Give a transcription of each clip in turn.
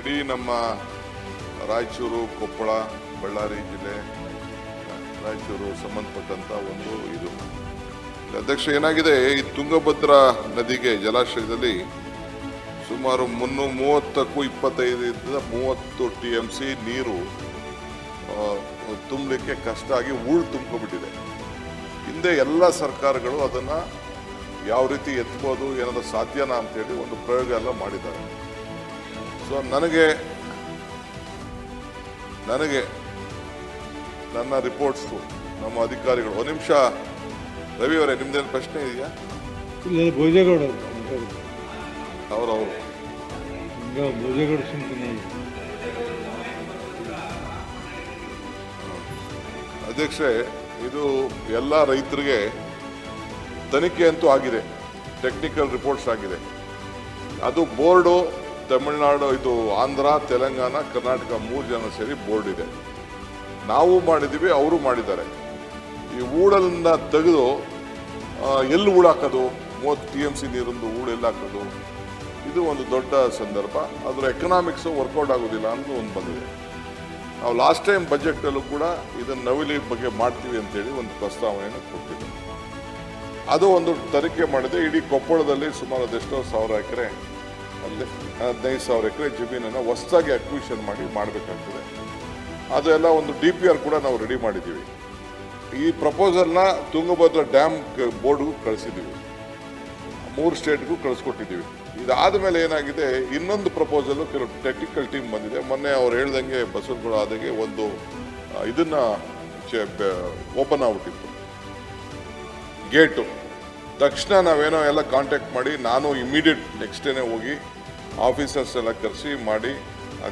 ಇಡೀ ನಮ್ಮ ರಾಯಚೂರು, ಕೊಪ್ಪಳ, ಬಳ್ಳಾರಿ ಜಿಲ್ಲೆ, ರಾಯಚೂರು ಸಂಬಂಧಪಟ್ಟಂತ ಒಂದು ಇದು. ಅಧ್ಯಕ್ಷ, ಏನಾಗಿದೆ? ಈ ತುಂಗಭದ್ರಾ ನದಿಗೆ ಜಲಾಶಯದಲ್ಲಿ ಸುಮಾರು ಮುನ್ನೂ ಮೂವತ್ತಕ್ಕೂ ಇಪ್ಪತ್ತೈದರಿಂದ ಮೂವತ್ತು ಟಿ ಎಂ ಸಿ ನೀರು ತುಂಬಲಿಕ್ಕೆ ಕಷ್ಟ ಆಗಿ ಹೂಳು ತುಂಬ್ಕೊಂಡ್ಬಿಟ್ಟಿದೆ. ಹಿಂದೆ ಎಲ್ಲ ಸರ್ಕಾರಗಳು ಅದನ್ನು ಯಾವ ರೀತಿ ಎತ್ಬೋದು ಏನಾದರೂ ಸಾಧ್ಯನಾ ಅಂತೇಳಿ ಒಂದು ಪ್ರಯೋಗ ಎಲ್ಲ ಮಾಡಿದ್ದಾರೆ. ಸೊ ನನಗೆ ನನಗೆ ನನ್ನ ರಿಪೋರ್ಟ್ಸು ನಮ್ಮ ಅಧಿಕಾರಿಗಳು. ಒಂದು ನಿಮಿಷ ರವಿ ಅವರೇ ನಿಮ್ದೇನು ಪ್ರಶ್ನೆ ಇದೆಯಾ? ಇಲ್ಲ ಭೋಜೇಗೌಡ ಅವರವರು. ಭೋಜೇಗೌಡ ಅಧ್ಯಕ್ಷರೇ ಇದು ಎಲ್ಲ ರೈತರಿಗೆ ತನಿಖೆ ಅಂತೂ ಆಗಿದೆ. ಟೆಕ್ನಿಕಲ್ ರಿಪೋರ್ಟ್ಸ್ ಆಗಿದೆ. ಅದು ಬೋರ್ಡು ತಮಿಳುನಾಡು, ಇದು ಆಂಧ್ರ, ತೆಲಂಗಾಣ, ಕರ್ನಾಟಕ ಮೂರು ಜನ ಸೇರಿ ಬೋರ್ಡ್ ಇದೆ. ನಾವು ಮಾಡಿದ್ದೀವಿ, ಅವರು ಮಾಡಿದ್ದಾರೆ. ಈ ಊಡಲಿಂದ ತೆಗೆದು ಎಲ್ಲಿ ಹಾಕೋದು ಮೂವತ್ತು ಟಿ ಎಂ ಸಿ ನೀರೊಂದು ಊಳು ಎಲ್ಲಿ ಹಾಕೋದು? ಇದು ಒಂದು ದೊಡ್ಡ ಸಂದರ್ಭ. ಅದರ ಎಕನಾಮಿಕ್ಸು ವರ್ಕೌಟ್ ಆಗೋದಿಲ್ಲ ಅನ್ನೋದು ಒಂದು ಬಂದಿದೆ. ನಾವು ಲಾಸ್ಟ್ ಟೈಮ್ ಬಜೆಟಲ್ಲೂ ಕೂಡ ಇದನ್ನು ನವಿಲಿ ಬಗ್ಗೆ ಮಾಡ್ತೀವಿ ಅಂತೇಳಿ ಒಂದು ಪ್ರಸ್ತಾವನೆಯನ್ನು ಕೊಟ್ಟಿದ್ದೆ. ಅದು ಒಂದು ತನಿಖೆ ಮಾಡಿದೆ. ಇಡೀ ಕೊಪ್ಪಳದಲ್ಲಿ ಸುಮಾರು ಅದೆಷ್ಟೋ ಸಾವಿರ ಎಕರೆ ಅಲ್ಲಿ ಹದಿನೈದು ಸಾವಿರ ಎಕರೆ ಜಮೀನನ್ನು ಹೊಸದಾಗಿ ಅಕ್ವಿಷನ್ ಮಾಡಿ ಮಾಡಬೇಕಾಗ್ತದೆ. ಅದೆಲ್ಲ ಒಂದು ಡಿ ಪಿ ಆರ್ ಕೂಡ ನಾವು ರೆಡಿ ಮಾಡಿದ್ದೀವಿ. ಈ ಪ್ರಪೋಸಲ್ನ ತುಂಗಭದ್ರಾ ಡ್ಯಾಮ್ ಬೋರ್ಡ್ಗೂ ಕಳಿಸಿದ್ದೀವಿ. ಮೂರು ಸ್ಟೇಟ್ಗೂ ಕಳಿಸ್ಕೊಟ್ಟಿದ್ದೀವಿ. ಇದಾದ ಮೇಲೆ ಏನಾಗಿದೆ, ಇನ್ನೊಂದು ಪ್ರಪೋಸಲ್ ಕೆಲವು ಟೆಕ್ನಿಕಲ್ ಟೀಮ್ ಬಂದಿದೆ. ಮೊನ್ನೆ ಅವ್ರು ಹೇಳ್ದಂಗೆ ಬಸವನಗುಳ ಆದಾಗೆ ಒಂದು ಇದನ್ನ ಓಪನ್ ಆಗ್ಬಿಟ್ಟಿತ್ತು. ಗೇಟು. ತಕ್ಷಣ ನಾವೇನೋ ಎಲ್ಲ ಕಾಂಟ್ಯಾಕ್ಟ್ ಮಾಡಿ, ನಾನು ಇಮಿಡಿಯೇಟ್ ನೆಕ್ಸ್ಟ್ ಡೇನೆ ಹೋಗಿ ಆಫೀಸರ್ಸ್ ಎಲ್ಲ ಕರೆಸಿ ಮಾಡಿ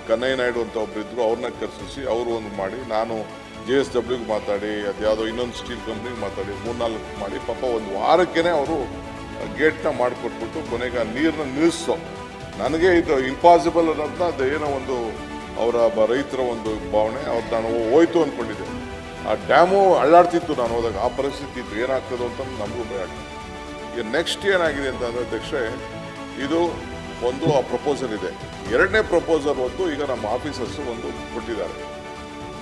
ಕನ್ನಯ್ಯ ನಾಯ್ಡು ಅಂತ ಒಬ್ರು ಇದ್ರು ಅವ್ರನ್ನ ಕರೆಸಿ ಅವರು ಒಂದು ಮಾಡಿ, ನಾನು ಜೆ ಎಸ್ ಡಬ್ಲ್ಯೂಗೆ ಮಾತಾಡಿ, ಅದ್ಯಾವುದೋ ಇನ್ನೊಂದು ಸ್ಟೀಲ್ ಕಂಪ್ನಿಗೆ ಮಾತಾಡಿ, ಮೂರ್ನಾಲ್ಕು ಮಾಡಿ, ಪಾಪ ಒಂದು ವಾರಕ್ಕೇ ಅವರು ಗೇಟ್ನ ಮಾಡಿಕೊಟ್ಬಿಟ್ಟು ಕೊನೆಗೆ ನೀರನ್ನ ನಿಲ್ಲಿಸೋ ನನಗೆ ಇದು ಇಂಪಾಸಿಬಲ್ ಅನ್ನೋಂಥ ಅದು ಏನೋ ಒಂದು ಅವರ ರೈತರ ಒಂದು ಭಾವನೆ ಅವ್ರು ನಾನು ಹೋಯ್ತು ಅಂದ್ಕೊಂಡಿದ್ದೆ ಆ ಡ್ಯಾಮು ಅಳ್ಳಾಡ್ತಿತ್ತು ನಾನು ಹೋದಾಗ, ಆ ಪರಿಸ್ಥಿತಿ ಇತ್ತು ಏನಾಗ್ತದೋ ಅಂತ ನಮಗೂ ಭಯ ಆಗ್ತದೆ ಈಗ ನೆಕ್ಸ್ಟ್ ಏನಾಗಿದೆ ಅಂತಂದರೆ ಅಧ್ಯಕ್ಷೆ ಇದು ಒಂದು ಆ ಪ್ರಪೋಸಲ್ ಇದೆ. ಎರಡನೇ ಪ್ರಪೋಸಲ್ ಒಂದು ಈಗ ನಮ್ಮ ಆಫೀಸರ್ಸ್ ಒಂದು ಕೊಟ್ಟಿದ್ದಾರೆ.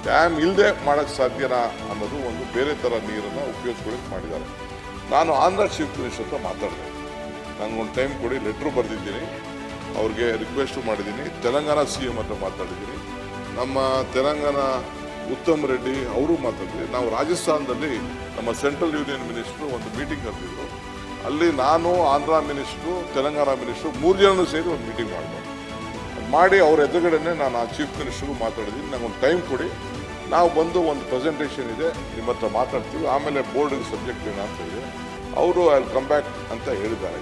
ಡ್ಯಾಮ್ ಇಲ್ಲದೆ ಮಾಡೋಕ್ಕೆ ಸಾಧ್ಯನಾ ಅನ್ನೋದು ಒಂದು ಬೇರೆ ಥರ ನೀರನ್ನು ಉಪಯೋಗಿಸ್ಕೊಳ್ಳೋಕೆ ಮಾಡಿದ್ದಾರೆ. ನಾನು ಆಂಧ್ರ ಚೀಫ್ ಮಿನಿಸ್ಟರ್ ಹತ್ರ ಮಾತಾಡಿದೆ. ನನಗೊಂದು ಟೈಮ್ ಕೊಡಿ ಲೆಟ್ರು ಬರೆದಿದ್ದೀನಿ. ಅವ್ರಿಗೆ ರಿಕ್ವೆಸ್ಟು ಮಾಡಿದ್ದೀನಿ. ತೆಲಂಗಾಣ ಸಿ ಎಂ ಹತ್ರ ಮಾತಾಡಿದ್ದೀನಿ. ನಮ್ಮ ತೆಲಂಗಾಣ ಉತ್ತಮ್ ರೆಡ್ಡಿ, ಅವರು ಮಾತಾಡಿದ್ವಿ ನಾವು ರಾಜಸ್ಥಾನದಲ್ಲಿ ನಮ್ಮ ಸೆಂಟ್ರಲ್ ಯೂನಿಯನ್ ಮಿನಿಸ್ಟ್ರು ಒಂದು ಮೀಟಿಂಗ್ ಕರೆದಿದ್ರು. ಅಲ್ಲಿ ನಾನು, ಆಂಧ್ರ ಮಿನಿಸ್ಟ್ರು, ತೆಲಂಗಾಣ ಮಿನಿಸ್ಟ್ರು ಮೂರು ಜನನೂ ಸೇರಿ ಒಂದು ಮೀಟಿಂಗ್ ಮಾಡಿದೆ. ಮಾಡಿ ಅವ್ರ ಎದುರುಗಡೆನೆ ನಾನು ಆ ಚೀಫ್ ಮಿನಿಸ್ಟ್ರಿಗೂ ಮಾತಾಡಿದ್ದೀನಿ. ನನಗೊಂದು ಟೈಮ್ ಕೊಡಿ. ನಾವು ಬಂದು ಒಂದು ಪ್ರೆಸೆಂಟೇಷನ್ ಇದೆ, ನಿಮ್ಮ ಹತ್ರ ಮಾತಾಡ್ತೀವಿ. ಆಮೇಲೆ ಬೋರ್ಡಿಗೆ ಸಬ್ಜೆಕ್ಟ್ ಏನು ಅಂತ ಅವರು ಐ ಕಮ್ ಬ್ಯಾಕ್ ಅಂತ ಹೇಳಿದ್ದಾರೆ.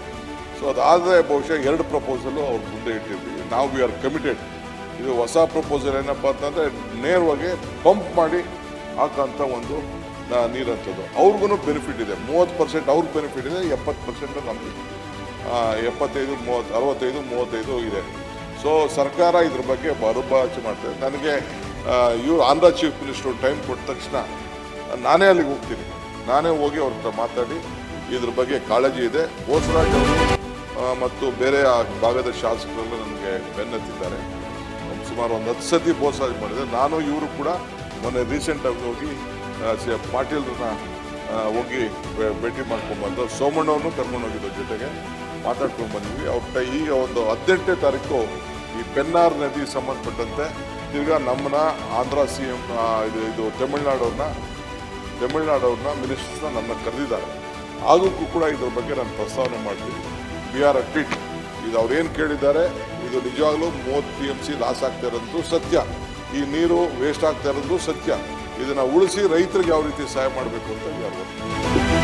ಸೊ ಅದಾದರೆ ಬಹುಶಃ ಎರಡು ಪ್ರಪೋಸಲು ಅವ್ರ ಮುಂದೆ ಇಟ್ಟಿರ್ತೀವಿ. ನಾವು ವಿ ಆರ್ ಕಮಿಟೆಡ್ ಇದು ಹೊಸ ಪ್ರಪೋಸಲ್ ಏನಪ್ಪ ಅಂತಂದರೆ ನೇರವಾಗಿ ಪಂಪ್ ಮಾಡಿ ಹಾಕೋಂಥ ಒಂದು ನೀರಂಥದ್ದು ಅವ್ರಿಗೂ ಬೆನಿಫಿಟ್ ಇದೆ. ಮೂವತ್ತು ಪರ್ಸೆಂಟ್ ಅವ್ರಿಗೆ ಬೆನಿಫಿಟ್ ಇದೆ, ಎಪ್ಪತ್ತು ಪರ್ಸೆಂಟ್ ನಮಗೆ ಎಪ್ಪತ್ತೈದು, ಮೂವತ್ತು, ಅರವತ್ತೈದು, ಮೂವತ್ತೈದು ಇದೆ. ಸೊ ಸರ್ಕಾರ ಇದ್ರ ಬಗ್ಗೆ ಬರುಬಾಚಿ ಮಾಡ್ತಾರೆ ನನಗೆ ಇವ್ರು ಆಂಧ್ರ ಚೀಫ್ ಮಿನಿಸ್ಟರ್ ಟೈಮ್ ಕೊಟ್ಟ ತಕ್ಷಣ ನಾನೇ ಅಲ್ಲಿಗೆ ಹೋಗ್ತೀನಿ. ನಾನೇ ಹೋಗಿ ಅವ್ರ ಹತ್ರ ಮಾತಾಡಿ, ಇದ್ರ ಬಗ್ಗೆ ಕಾಳಜಿ ಇದೆ. ಬೋಸರಾಜ್ ಮತ್ತು ಬೇರೆ ಆ ಭಾಗದ ಶಾಸಕರೆಲ್ಲ ನನಗೆ ಬೆನ್ನತ್ತಿದ್ದಾರೆ. ಸುಮಾರು ಒಂದು ಹತ್ತು ಸತಿ ಬೋಸರಾಜ್ ಮಾಡಿದೆ ನಾನು, ಇವರು ಕೂಡ ಮೊನ್ನೆ ರೀಸೆಂಟಾಗಿ ಹೋಗಿ ಪಾಟೀಲ್ರನ್ನ ಹೋಗಿ ಭೇಟಿ ಮಾಡ್ಕೊಂಡ್ಬಂದು ಸೋಮಣ್ಣವನ್ನು ಕರ್ಕೊಂಡು ಹೋಗಿದ್ದು ಜೊತೆಗೆ. ಮಾತಾಡ್ಕೊಂಡು ಬಂದ್ವಿ. ಅವ್ರ ಈಗ ಒಂದು ಹದಿನೆಂಟನೇ ತಾರೀಕು ಈ ಪೆನ್ನಾರ್ ನದಿ ಸಂಬಂಧಪಟ್ಟಂತೆ ತಿರ್ಗಾ ನಮ್ಮನ್ನ ಆಂಧ್ರ ಸಿ ಎಂ ಇದು ಇದು ತಮಿಳ್ನಾಡವ್ರನ್ನ ತಮಿಳ್ನಾಡವ್ರನ್ನ ಮಿನಿಸ್ಟರ್ಸ್ನ ನನ್ನ ಕರೆದಿದ್ದಾರೆ. ಆಗೋಕ್ಕೂ ಕೂಡ ಇದ್ರ ಬಗ್ಗೆ ನಾನು ಪ್ರಸ್ತಾವನೆ ಮಾಡ್ತೀನಿ. ವಿ ಆರ್ ಅ ಟಿಟ್ ಇದು ಅವ್ರೇನು ಕೇಳಿದ್ದಾರೆ? ಇದು ನಿಜವಾಗ್ಲೂ ಮೂವತ್ತು ಪಿ ಎಂ ಸಿ ಲಾಸ್ ಆಗ್ತಾ ಇರೋದು ಸತ್ಯ. ಈ ನೀರು ವೇಸ್ಟ್ ಆಗ್ತಾ ಇರೋದು ಸತ್ಯ. ಇದನ್ನ ಉಳಿಸಿ ರೈತರಿಗೆ ಯಾವ ರೀತಿ ಸಹಾಯ ಮಾಡಬೇಕು ಅಂತ ವರ್ಕಿಂಗ್